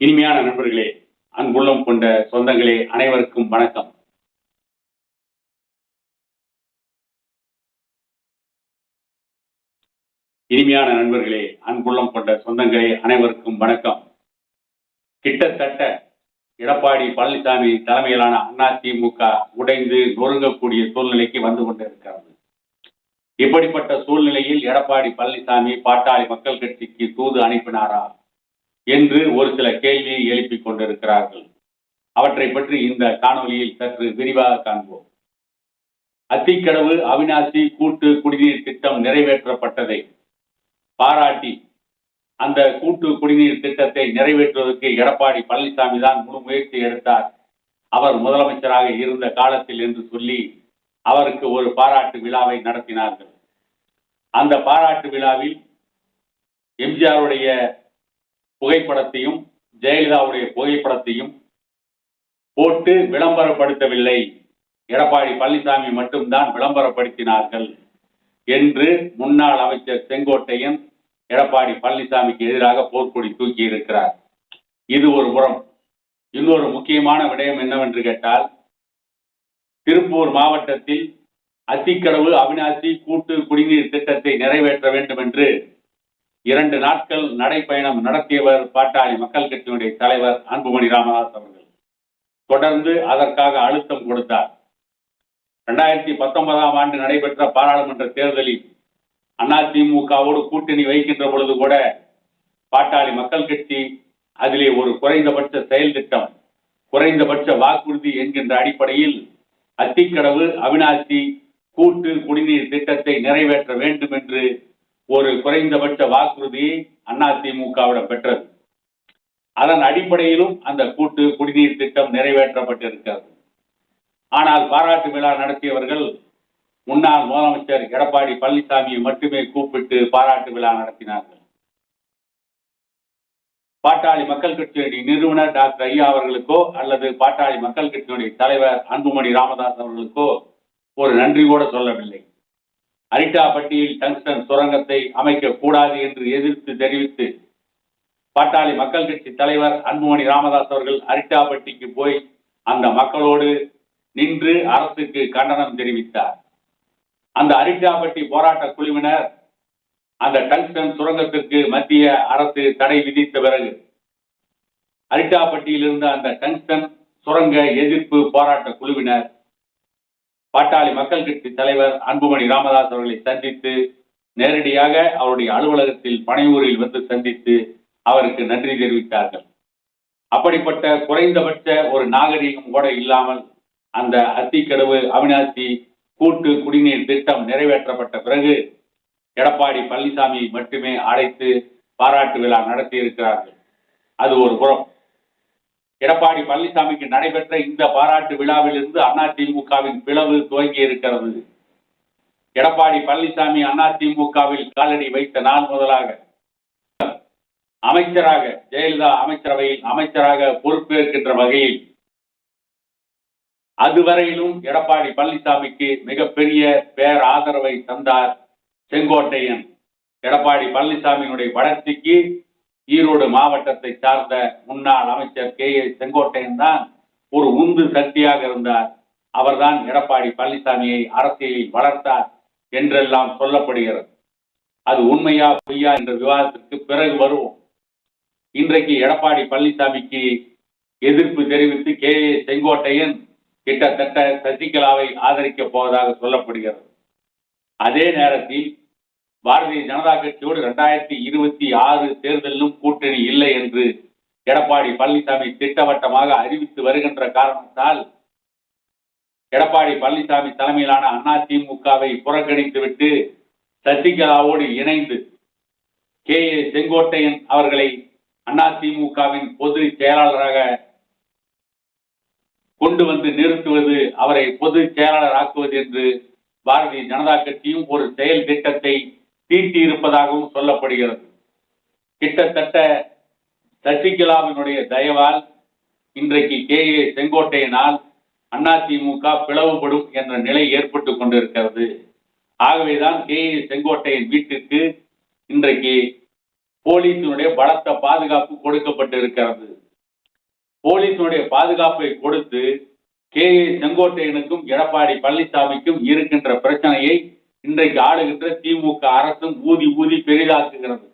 இனிமையான நண்பர்களே அன்புள்ளம் கொண்ட சொந்தங்களே அனைவருக்கும் வணக்கம். இனிமையான நண்பர்களே அன்புள்ளம் கொண்ட சொந்தங்களே அனைவருக்கும் வணக்கம். கிட்டத்தட்ட எடப்பாடி பழனிசாமி தலைமையிலான அதிமுக உடைந்து நொறுங்கக்கூடிய சூழ்நிலைக்கு வந்து கொண்டிருக்கிறது. இப்படிப்பட்ட சூழ்நிலையில் எடப்பாடி பழனிசாமி பாட்டாளி மக்கள் கட்சிக்கு தூது அனுப்பினாரா? என்று ஒரு சில கேள்வியை எழுப்பிக் கொண்டிருக்கிறார்கள். அவற்றை பற்றி இந்த காணொலியில் சற்று விரிவாக காண்போம். அத்திக்கடவு அவினாசி கூட்டு குடிநீர் திட்டம் நிறைவேற்றப்பட்டதை பாராட்டி அந்த கூட்டு குடிநீர் திட்டத்தை நிறைவேற்றுவதற்கு எடப்பாடி பழனிசாமி தான் முழு முயற்சி எடுத்தார். அவர் முதலமைச்சராக இருந்த காலத்தில் என்று சொல்லி அவருக்கு ஒரு பாராட்டு விழாவை நடத்தினார்கள். அந்த பாராட்டு விழாவில் எம்ஜிஆருடைய புகைப்படத்தையும் ஜெயலலிதாவுடைய புகைப்படத்தையும் போட்டு விளம்பரப்படுத்தவில்லை. எடப்பாடி பழனிசாமி மட்டும்தான் விளம்பரப்படுத்தினார்கள் என்று முன்னாள் அமைச்சர் செங்கோட்டையன் எடப்பாடி பழனிசாமிக்கு எதிராக போர்க்கொடி தூக்கி இருக்கிறார் இது ஒரு புறம். இன்னொரு முக்கியமான விடயம் என்னவென்று கேட்டால் திருப்பூர் மாவட்டத்தில் அத்திக்கடவு அவினாசி கூட்டு குடிநீர் திட்டத்தை நிறைவேற்ற வேண்டும் என்று இரண்டு நாட்கள் நடைப்பயணம் நடத்தியவர் பாட்டாளி மக்கள் கட்சியினுடைய தலைவர் அன்புமணி ராமதாஸ் அவர்கள். தொடர்ந்து அதற்காக அழுத்தம் கொடுத்தார். இரண்டாயிரத்தி பத்தொன்பதாம் ஆண்டு நடைபெற்ற பாராளுமன்ற தேர்தலில் அதிமுகவோடு கூட்டணி வைக்கின்ற பொழுது கூட பாட்டாளி மக்கள் கட்சி அதிலே ஒரு குறைந்தபட்ச செயல் திட்டம் குறைந்தபட்ச வாக்குறுதி என்கின்ற அடிப்படையில் அத்திக்கடவு அவினாசி கூட்டு குடிநீர் திட்டத்தை நிறைவேற்ற வேண்டும் என்று ஒரு குறைந்தபட்ச வாக்குறுதியை அதிமுகவிடம் பெற்றது. அதன் அடிப்படையிலும் அந்த கூட்டு குடிநீர் திட்டம் நிறைவேற்றப்பட்டிருக்கிறது. ஆனால் பாராட்டு விழா நடத்தியவர்கள் முன்னாள் முதலமைச்சர் எடப்பாடி பழனிசாமியை மட்டுமே கூப்பிட்டு பாராட்டு விழா நடத்தினார்கள். பாட்டாளி மக்கள் கட்சியினுடைய நிறுவனர் டாக்டர் ஐயா அவர்களுக்கோ அல்லது பாட்டாளி மக்கள் கட்சியினுடைய தலைவர் அன்புமணி ராமதாஸ் அவர்களுக்கோ ஒரு நன்றி கூட சொல்லவில்லை. அரிட்டாப்பட்டியில் டங்ஸ்டன் சுரங்கத்தை அமைக்க கூடாது என்று எதிர்த்து தெரிவித்து பாட்டாளி மக்கள் கட்சி தலைவர் அன்புமணி ராமதாஸ் அவர்கள் அரிட்டாப்பட்டிக்கு போய் அந்த மக்களோடு நின்று அரசுக்கு கண்டனம் தெரிவித்தார். அந்த அரிட்டாப்பட்டி போராட்ட குழுவினர் அந்த டங்ஸ்டன் சுரங்கத்திற்கு மத்திய அரசு தடை விதித்த பிறகு அரிட்டாப்பட்டியில் இருந்த அந்த டங்ஸ்டன் சுரங்க எதிர்ப்பு போராட்ட குழுவினர் பாட்டாளி மக்கள் கட்சி தலைவர் அன்புமணி ராமதாஸ் அவர்களை சந்தித்து நேரடியாக அவருடைய அலுவலகத்தில் பனையூரில் வந்து சந்தித்து அவருக்கு நன்றி தெரிவித்தார்கள். அப்படிப்பட்ட குறைந்தபட்ச ஒரு நாகரிகம் கூட இல்லாமல் அந்த அத்திக்கடவு அவினாசி கூட்டு குடிநீர் திட்டம் நிறைவேற்றப்பட்ட பிறகு எடப்பாடி பழனிசாமியை மட்டுமே அழைத்து பாராட்டு விழா நடத்தி இருக்கிறார்கள் அது ஒரு புறம். எடப்பாடி பழனிசாமிக்கு நடைபெற்ற இந்த பாராட்டு விழாவில் இருந்து அதிமுகவின் பிளவு துவங்கி இருக்கிறது. எடப்பாடி பழனிசாமி அதிமுகவில் காலடி வைத்த நாள் முதலாக அமைச்சராக ஜெயலலிதா அமைச்சரவையில் அமைச்சராக பொறுப்பேற்கின்ற வகையில் அதுவரையிலும் எடப்பாடி பழனிசாமிக்கு மிகப்பெரிய பேர் ஆதரவை தந்தார் செங்கோட்டையன். எடப்பாடி பழனிசாமியினுடைய வளர்ச்சிக்கு ஈரோடு மாவட்டத்தை சார்ந்த முன்னாள் அமைச்சர் கே ஏ செங்கோட்டையன் தான் ஒரு உந்து சக்தியாக இருந்தார். அவர்தான் எடப்பாடி பழனிசாமியை அரசியலில் வளர்த்தார் என்றெல்லாம் சொல்லப்படுகிறது. அது உண்மையா பொய்யா என்ற விவாதத்திற்கு பிறகு வருவோம். இன்றைக்கு எடப்பாடி பழனிசாமிக்கு எதிர்ப்பு தெரிவித்து கே ஏ செங்கோட்டையன் கிட்டத்தட்ட சசிகலாவை ஆதரிக்கப் போவதாக சொல்லப்படுகிறது. அதே நேரத்தில் பாரதிய ஜனதா கட்சியோடு இரண்டாயிரத்தி இருபத்தி ஆறு தேர்தலிலும் கூட்டணி இல்லை என்று எடப்பாடி பழனிசாமி திட்டவட்டமாக அறிவித்து வருகின்ற காரணத்தால் எடப்பாடி பழனிசாமி தலைமையிலான அதிமுகவை புறக்கணித்துவிட்டு சசிகலாவோடு இணைந்து கே ஏ செங்கோட்டையன் அவர்களை அதிமுகவின் பொது செயலாளராக கொண்டு வந்து நிறுத்துவது அவரை பொதுச் செயலாளர் ஆக்குவது என்று பாரதிய ஜனதா கட்சியும் ஒரு செயல் திட்டத்தை தீட்டி இருப்பதாகவும் சொல்லப்படுகிறது. கிட்டத்தட்ட சசிகலாவினுடைய தயவால் இன்றைக்கு கே. ஏ. செங்கோட்டையனால் அதிமுக பிளவுபடும் என்ற நிலை ஏற்பட்டு கொண்டிருக்கிறது. ஆகவேதான் கே. ஏ. செங்கோட்டையன் வீட்டுக்கு இன்றைக்கு போலீசினுடைய பலத்த பாதுகாப்பு கொடுக்கப்பட்டிருக்கிறது. போலீசினுடைய பாதுகாப்பை கொடுத்து கே. ஏ. செங்கோட்டையனுக்கும் எடப்பாடி பழனிசாமிக்கும் இருக்கின்ற பிரச்சனையை இன்றைக்கு ஆளுகின்ற திமுக அரசும் ஊதி ஊதி பெரிதாக்குகிறது.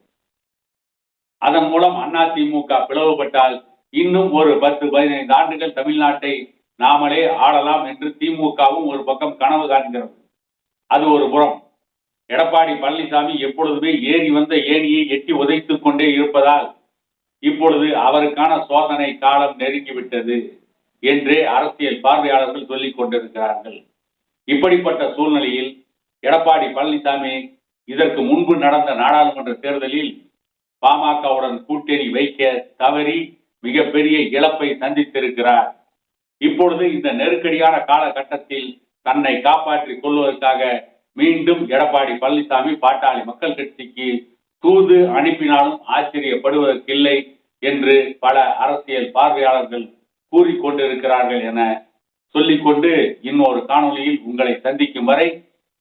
அதன் மூலம் அண்ணா திமுக பிளவுபட்டால் இன்னும் ஒரு பத்து பதினைந்து ஆண்டுகள் தமிழ்நாட்டை நாமளே ஆளலாம் என்று திமுகவும் ஒரு பக்கம் கனவு காண்கிறது. அது ஒரு புறம். எடப்பாடி பழனிசாமி எப்பொழுதுமே ஏறி வந்த ஏணியை எட்டி உதைத்துக் கொண்டே இருப்பதால் இப்பொழுது அவருக்கான சோதனை காலம் நெருங்கிவிட்டது என்றே அரசியல் பார்வையாளர்கள் சொல்லிக் கொண்டிருக்கிறார்கள். இப்படிப்பட்ட சூழ்நிலையில் எடப்பாடி பழனிசாமி இதற்கு முன்பு நடந்த நாடாளுமன்ற தேர்தலில் பாமகவுடன் கூட்டணி வைக்க தவறி மிகப்பெரிய இழப்பை சந்தித்திருக்கிறார். இப்பொழுது இந்த நெருக்கடியான காலகட்டத்தில் தன்னை காப்பாற்றிக் கொள்வதற்காக மீண்டும் எடப்பாடி பழனிசாமி பாட்டாளி மக்கள் கட்சிக்கு தூது அனுப்பினாலும் ஆச்சரியப்படுவதற்கில்லை என்று பல அரசியல் பார்வையாளர்கள் கூறிக்கொண்டிருக்கிறார்கள் என சொல்லிக்கொண்டு இன்னொரு காணொலியில் உங்களை சந்திக்கும் வரை